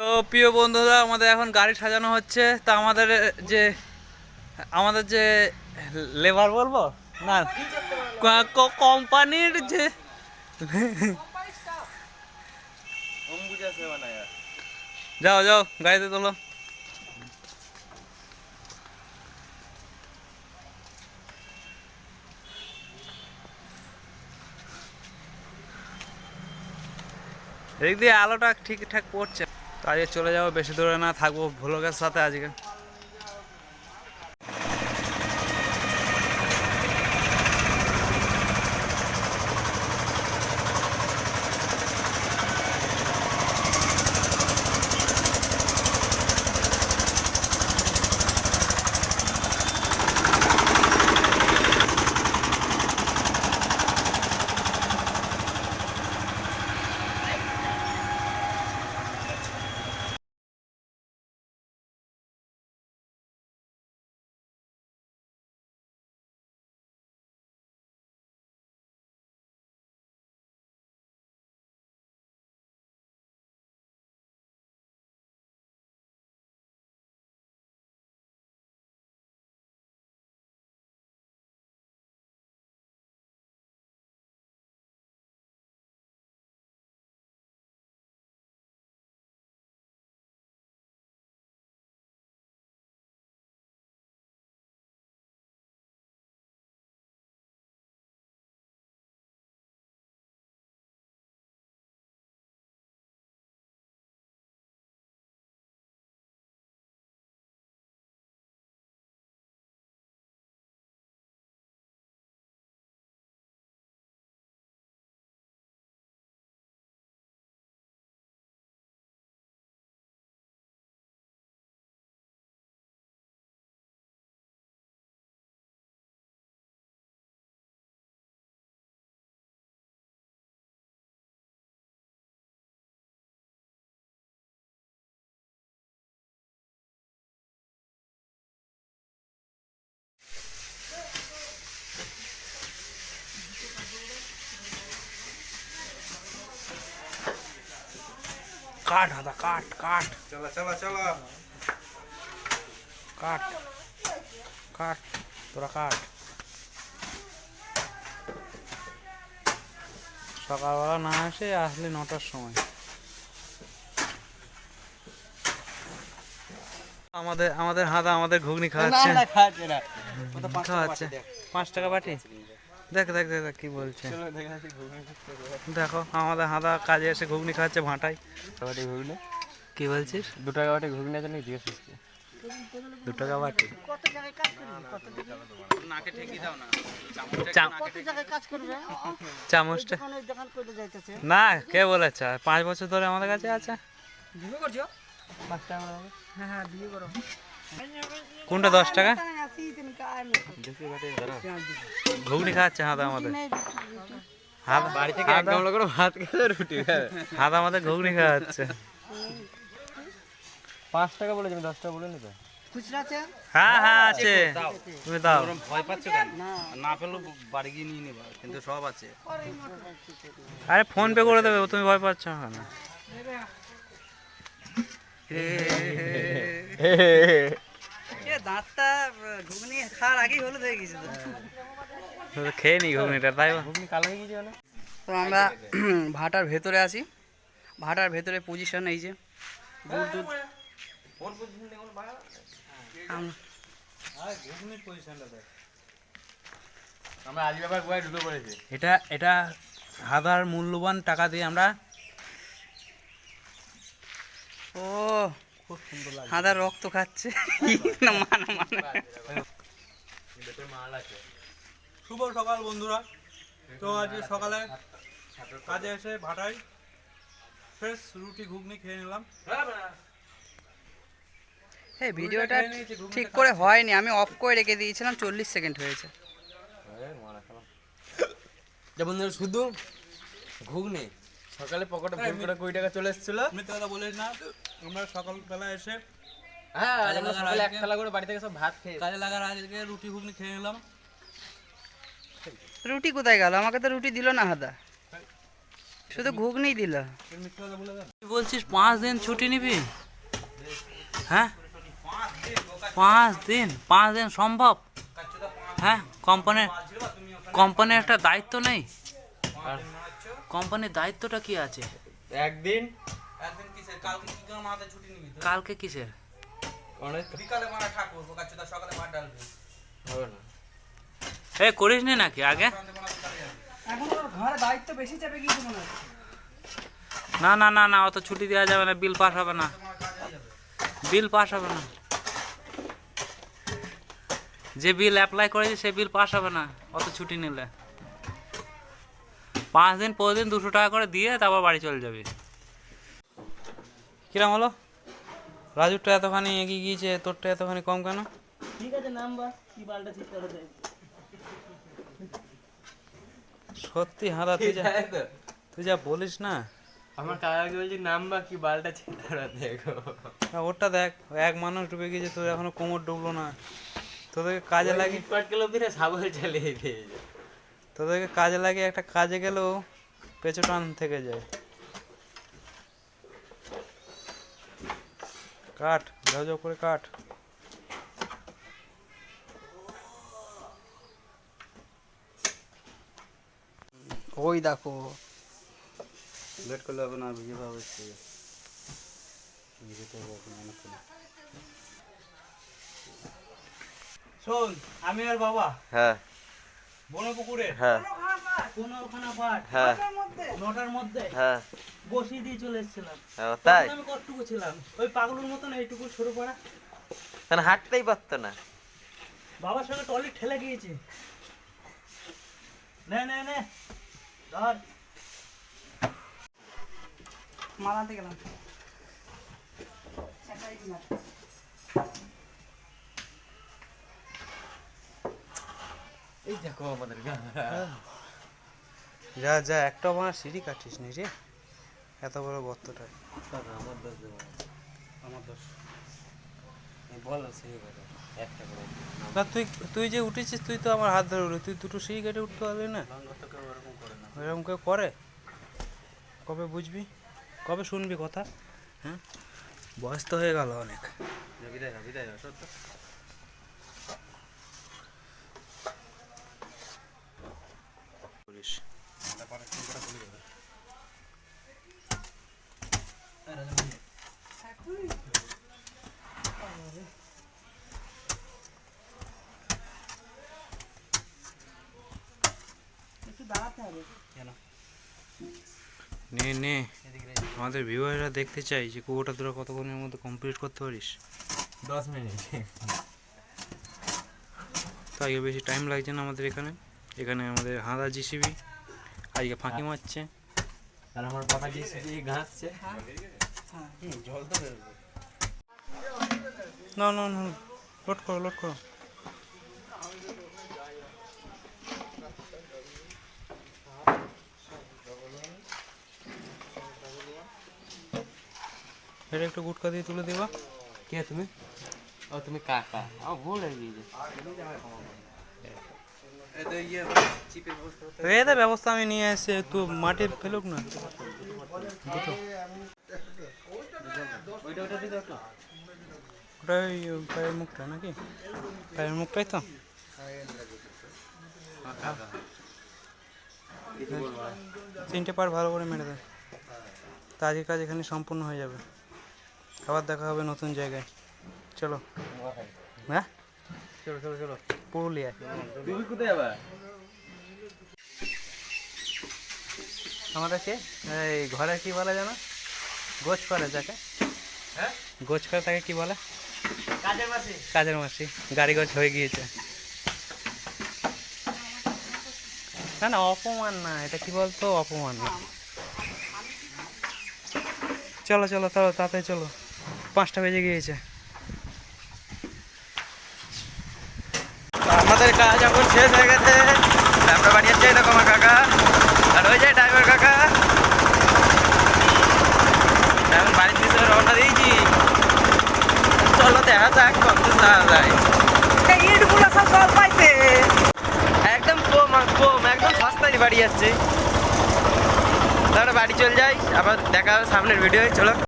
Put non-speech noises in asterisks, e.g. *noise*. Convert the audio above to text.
তো প্রিয় বন্ধুরা, আমাদের এখন গাড়ি সাজানো হচ্ছে। তা আমাদের যে আমাদের যে লেবার বলব? না কোম্পানির যে যাও যাও, গাড়িতে তোলো। এদিক দিয়ে আলোটা ঠিকঠাক পড়ছে তো চলে যাব বেশি দূরে না থাকব ভ্লগের সাথে আজকে। কাঠ হাদা কাঠ কাঠ चला चला चला কাঠ কাঠ তোরা কাঠ সকালবেলা না আসে আসলে নটার সময় আমাদের আমাদের হাদা আমাদের ঘুগনি খাওয়াচ্ছে খাওয়াচ্ছে পাঁচ টাকা বাটি দেখ দেখ দেখ দেখ কি বলছে। দেখো আমাদের হাঁদা কাজে এসে ঘুগনি খাচ্ছে ভাঁটাই। ঘুগনি? কি বলছিস? দু টাকা বাটে ঘুগনি আছে নাকি? জিজ্ঞেস করছি। দু টাকা বাটি নাকে ঠেকি দাও। চামচটা। না কে বলেছে? পাঁচ বছর ধরে আমাদের কাছে আছে। কোনটা দশ টাকা? ঘুগনি খাচ্ছে হাদা আমাদের। হাদা আমাদের ঘুগনি খাওয়াচ্ছে। পাঁচ টাকা বলেছি আমি দশ টাকা বলে নি তো হ্যাঁ হ্যাঁ আছে। তুমি দাও। ভয় পাচ্ছ কেন? না পেলেও বাড়ি গিয়ে নিয়ে নেবা কিন্তু সব আছে। আরে ফোন পে করে দেবে তুমি ভয় পাচ্ছ না দাঁতটা ঘুগনি খাওয়ার আগেই হলুদ হয়ে গেছে খেয়ে নি ঘুগনিটা তাই ঘুগনি কালো হয়ে গেছে তো আমরা *clears throat* ভাটার ভেতরে আছি। ভাটার ভেতরে পজিশন এই যে। এটা এটা হাজার মূল্যবান টাকা দিয়ে আমরা ও রক্ত খাচ্ছে। না মানা মানা। শুভ সকাল বন্ধুরা। তো আজকে সকালে কাজে এসে ভাটায় ফ্রেশ রুটি ঘুগনি খেয়ে নিলাম। এই ভিডিওটা ঠিক করে হয়নি আমি অফ করে রেখে দিয়েছিলাম চল্লিশ সেকেন্ড হয়েছে। শুধু ঘুগনি। সকালে পকেটে ফোন করে কুড়ি টাকা চলে এসেছিল। মিথ্যে কথা বলিস না আমরা সকালবেলা এসে হ্যাঁ আমরা সকালে এক থালা করে বাড়ি থেকে সব ভাত খেয়ে কাজে লাগার আজকে রুটি ঘুগনি খেয়ে নিলাম। রুটি কোথায় গেল? আমাকে তো রুটি দিল না হাদা। শুধু ঘুগনি দিল। তুই বলছিস পাঁচ দিন ছুটি নিবি? হ্যাঁ? পাঁচ দিন? পাঁচ দিন সম্ভব? হ্যাঁ? কোম্পানির কোম্পানির একটা দায়িত্ব নেই? কোম্পানির দায়িত্বটা কি আছে? একদিন কালকে কি করে মাথায় ছুটি নিবি তো কালকে কিসের? অনেক বিকালে মারা ঠাকুর সকালে ডালবে। হবে না। এ করিস নি নাকি আগে? এখন ওর ঘরে দায়িত্ব বেশি চাপে গিয়েছে মনে হচ্ছে। না না না না অত ছুটি দেওয়া যাবে না বিল পাস হবে না। বিল পাস হবে না। যে বিল অ্যাপ্লাই করেছে সে বিল পাস হবে না অত ছুটি নিলে। পাঁচ দিন পর দিন দুশো টাকা করে দিয়ে তারপর বাড়ি চলে যাবে। কিরম হলো? রাজুরটা এতখানি এগিয়ে গিয়েছে তোরটা এতখানি কম কেন? ঠিক আছে নাম্বার কি বালটা ঠিক করে দেয়। সত্যি হাদা তুই যা তুই যা বলিস না। আমার কাকাকে বলছি নাম্বার কি বালটা ছেড়ে দেখো না, ওরটা দেখ এক মানুষ ডুবে গিয়েছে তোর এখনও কোমর ডুবলো না। তোদেরকে কাজে লাগে পাট গেল ফিরে সাবল চালিয়ে দিয়ে তোদেরকে কাজে লাগে একটা কাজে গেলেও পেছু টান থেকে যায়। কাট যাও যাও করে কাট। ওই দেখো। লেট করলে হবে না ভিজে ভাবে ভিজেতে হবে অনেকক্ষণ। শোন আমি আর বাবা। হ্যাঁ। বনো হ্যাঁ। হ্যাঁ ওখানে পাট হ্যাঁ। নটার মধ্যে। হ্যাঁ। বসিয়ে দিয়ে চলে এসেছিলাম। তাই? আমি কতটুকু ছিলাম? ওই পাগলুর মতন এইটুকু ছোট পড়া। কারণ হাঁটতেই পারতো না? বাবার সঙ্গে টলি ঠেলে গিয়েছে। নে নে নে ধর। মাল আনতে গেলাম। এই দেখো আমাদের গ্রাম যা যা একটা আমার সিঁড়ি কাটিস নি রে। এত বড় গর্তটা আমার দোষ দেবো আমার দোষ। বলো সেই কথা একটা করে। না তুই তুই যে উঠেছিস তুই তো আমার হাত ধরে উঠে তুই দুটো সিঁড়ি কেটে উঠতে পারবি না? তো কেউ ওরকম করে না। এরকম কেউ করে? কবে বুঝবি? কবে শুনবি কথা? হ্যাঁ? বয়স তো হয়ে গেল অনেক। যা বিদায় যা বিদায় সত্য। করিস নে নে। আমাদের ভিউয়াররা দেখতে চাই যে কুয়োটা তোরা কতক্ষণের মধ্যে কমপ্লিট করতে পারিস। দশ মিনিট। তো আগে বেশি টাইম লাগছে না আমাদের এখানে। এখানে আমাদের হাঁদা জিসিবি আজকে ফাঁকি মারছে। আর আমার পাপা কি ঘাসছে জল তো বেরোবে না না না। লোড করো লোড করো। এটা একটু গুটকা দিয়ে তুলে দেবা। কে তুমি? ও তুমি কাকা। আমার ভুল হয়ে গিয়েছে ব্যবস্থা এটা ব্যবস্থা আমি নিয়ে এসে তো মাটি ফেলুক না। দুটো ওইটা ওইটা দিয়ে দাও তো ওটা ওই পায়ের মুখটা নাকি? পায়ের মুখটাই তো। তিনটে পার ভালো করে মেরে দেয় তা আজকের কাজ এখানে সম্পূর্ণ হয়ে যাবে। আবার দেখা হবে নতুন জায়গায়। চলো। হ্যাঁ? চলো চলো চলো। পুরুলিয়ায়। তুমি কোথায় যাবা আমাদের এই ঘরে কি বলে জানো? গোছ করে যাকে? গোছ করে তাকে কি বলে? কাজের মাসে। কাজের মাসি। গাড়ি গোছ হয়ে গিয়েছে। না না অপমান না এটা কি বলতো? অপমান না। চলো চলো চলো তাতে চলো। পাঁচটা বেজে গিয়েছে। আমাদের কাজ এখন শেষ হয়ে গেছে। আমরা বাড়ি যাচ্ছি দেখো কাকা। আর ওই যে ড্রাইভার কাকা এখন বাড়ির দিকে রওনা দিয়েছি চলো দেখা যাক কত যাওয়া যায় এই ইটগুলো সব জল পাইছে বাড়ি যাচ্ছে। তাহলে বাড়ি চলে যাই আবার দেখা হবে সামনের ভিডিও চলো।